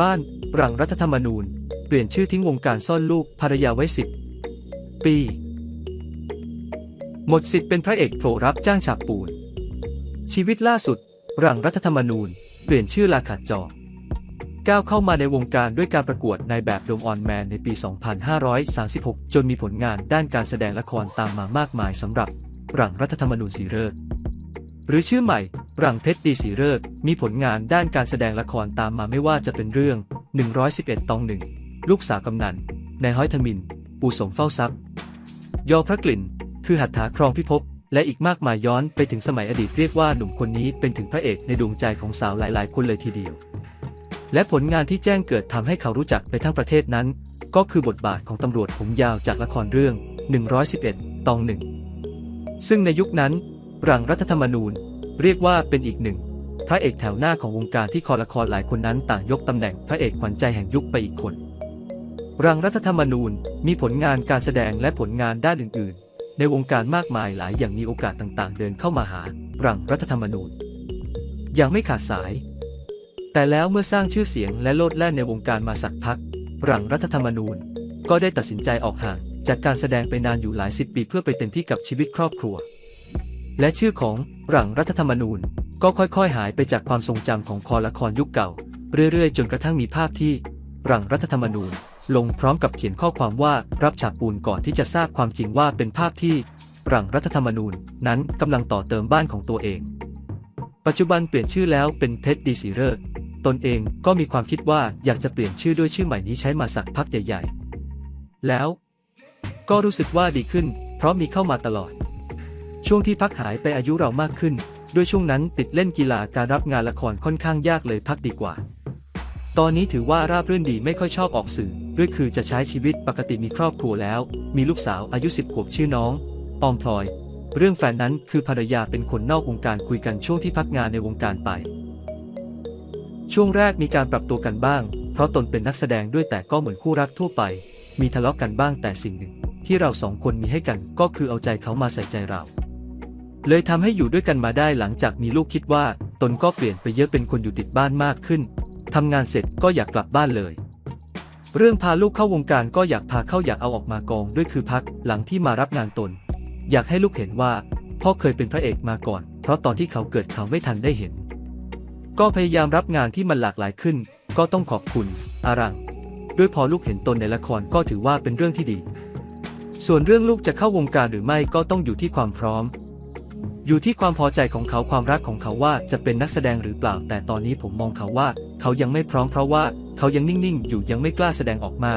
บ้านหลังรัฐธรรมนูญ เปลี่ยนชื่อทิ้งวงการซ่อนลูกภรรยาไว้สิบปี หมดสิทธิ์เป็นพระเอกโผล่รับจ้างฉาบปูน ชีวิตล่าสุดหลังรัฐธรรมนูญ เปลี่ยนชื่อลาขาดจอก้าวเข้ามาในวงการด้วยการประกวดในแบบโดมออนแมนในปี 2536 จนมีผลงานด้านการแสดงละครตามมามากมายสำหรับหลังรัฐธรรมนูญสีเริศหรือชื่อใหม่ หลังเพชรดีสีเริศมีผลงานด้านการแสดงละครตามมาไม่ว่าจะเป็นเรื่อง 111 ตองหนึ่ง ลูกสาวกำนัน นายห้อยทมิน ปู่สมเฝ้าทรัพย์ ยอพระกลิ่น คือหัตถาครองพิภพ และอีกมากมายย้อนไปถึงสมัยอดีตเรียกว่าหนุ่มคนนี้เป็นถึงพระเอกในดวงใจของสาวหลาย ๆ คนเลยทีเดียว และผลงานที่แจ้งเกิดทำให้เขารู้จักไปทั้งประเทศนั้น ก็คือบทบาทของตำรวจผมยาวจากละครเรื่อง 111 ตองหนึ่ง ซึ่งในยุคนั้นหลังรัฐธรรมนูญ เรียกว่าเป็นอีกหนึ่ง พระเอกแถวหน้าของวงการที่คอละครหลายคนนั้นต่างยกตำแหน่งพระเอกขวัญใจแห่งยุคไปอีกคน รังรัฐธรรมนูญมีผลงานการแสดงและผลงานด้านอื่น ๆ ในวงการมากมายหลายอย่างมีโอกาสต่างๆ เดินเข้ามาหา รังรัฐธรรมนูญอย่างไม่ขาดสาย แต่แล้วเมื่อสร้างชื่อเสียงและโลดแล่นในวงการมาสักพัก รังรัฐธรรมนูญก็ได้ตัดสินใจออกห่างจากการแสดงไปนานอยู่หลายสิบปีเพื่อไปเต็มที่กับชีวิตครอบครัว และชื่อของหลังรัฐธรรมนูญ ก็ค่อยๆ หายไปจากความทรงจำของคอละครยุคเก่า เรื่อยๆ จนกระทั่งมีภาพที่หลังรัฐธรรมนูญ ลงพร้อมกับเขียนข้อความว่ารับฉากปูนก่อนที่จะทราบความจริงว่าเป็นภาพที่หลังรัฐธรรมนูญ นั้นกำลังต่อเติมบ้านของตัวเอง ปัจจุบันเปลี่ยนชื่อแล้วเป็นเพชรดีสีเริกตนเองก็มีความคิดว่าอยากจะเปลี่ยนชื่อด้วยชื่อใหม่นี้ใช้มาสักพักใหญ่ ๆ แล้ว ก็รู้สึกว่าดีขึ้น เพราะมีเข้ามาตลอด ช่วงที่พักหายไปอายุเรามากขึ้น ด้วยช่วงนั้นติดเล่นกีฬาการรับงานละครค่อนข้างยากเลยพักดีกว่า ตอนนี้ถือว่าราบรื่นดีไม่ค่อยชอบออกสื่อ ด้วยคือจะใช้ชีวิตปกติมีครอบครัวแล้ว มีลูกสาวอายุสิบขวบชื่อน้อง ออมพลอย เรื่องแฟนนั้นคือภรรยาเป็นคนนอกวงการคุยกันช่วงที่พักงานในวงการไป ช่วงแรกมีการปรับตัวกันบ้าง เพราะตนเป็นนักแสดงด้วยแต่ก็เหมือนคู่รักทั่วไป มีทะเลาะกันบ้างแต่สิ่งหนึ่งที่เราสองคนมีให้กันก็คือเอาใจเขามาใส่ใจเรา เลยทำให้อยู่ด้วยกันมาได้หลังจากมีลูกคิดว่า ตนก็เปลี่ยนไปเยอะเป็นคนอยู่ติดบ้านมากขึ้นทำงานเสร็จก็อยากกลับบ้านเลย เรื่องพาลูกเข้าวงการก็อยากพาเข้าอยากเอาออกมากองด้วยคือพักหลังที่มารับงานตน อยากให้ลูกเห็นว่า พ่อเคยเป็นพระเอกมาก่อน เพราะตอนที่เขาเกิดเขาไม่ทันได้เห็น ก็พยายามรับงานที่มันหลากหลายขึ้น ก็ต้องขอบคุณอารังด้วยพอลูกเห็นตนในละครก็ถือว่าเป็นเรื่องที่ดี ส่วนเรื่องลูกจะเข้าวงการหรือไม่ก็ต้องอยู่ที่ความพร้อม อยู่ที่ความพอใจของเขาความรักของเขาว่าจะเป็นนักแสดงหรือเปล่า แต่ตอนนี้ผมมองเขาว่า เขายังไม่พร้อมเพราะว่า เขายังนิ่งๆ อยู่ยังไม่กล้าแสดงออกมา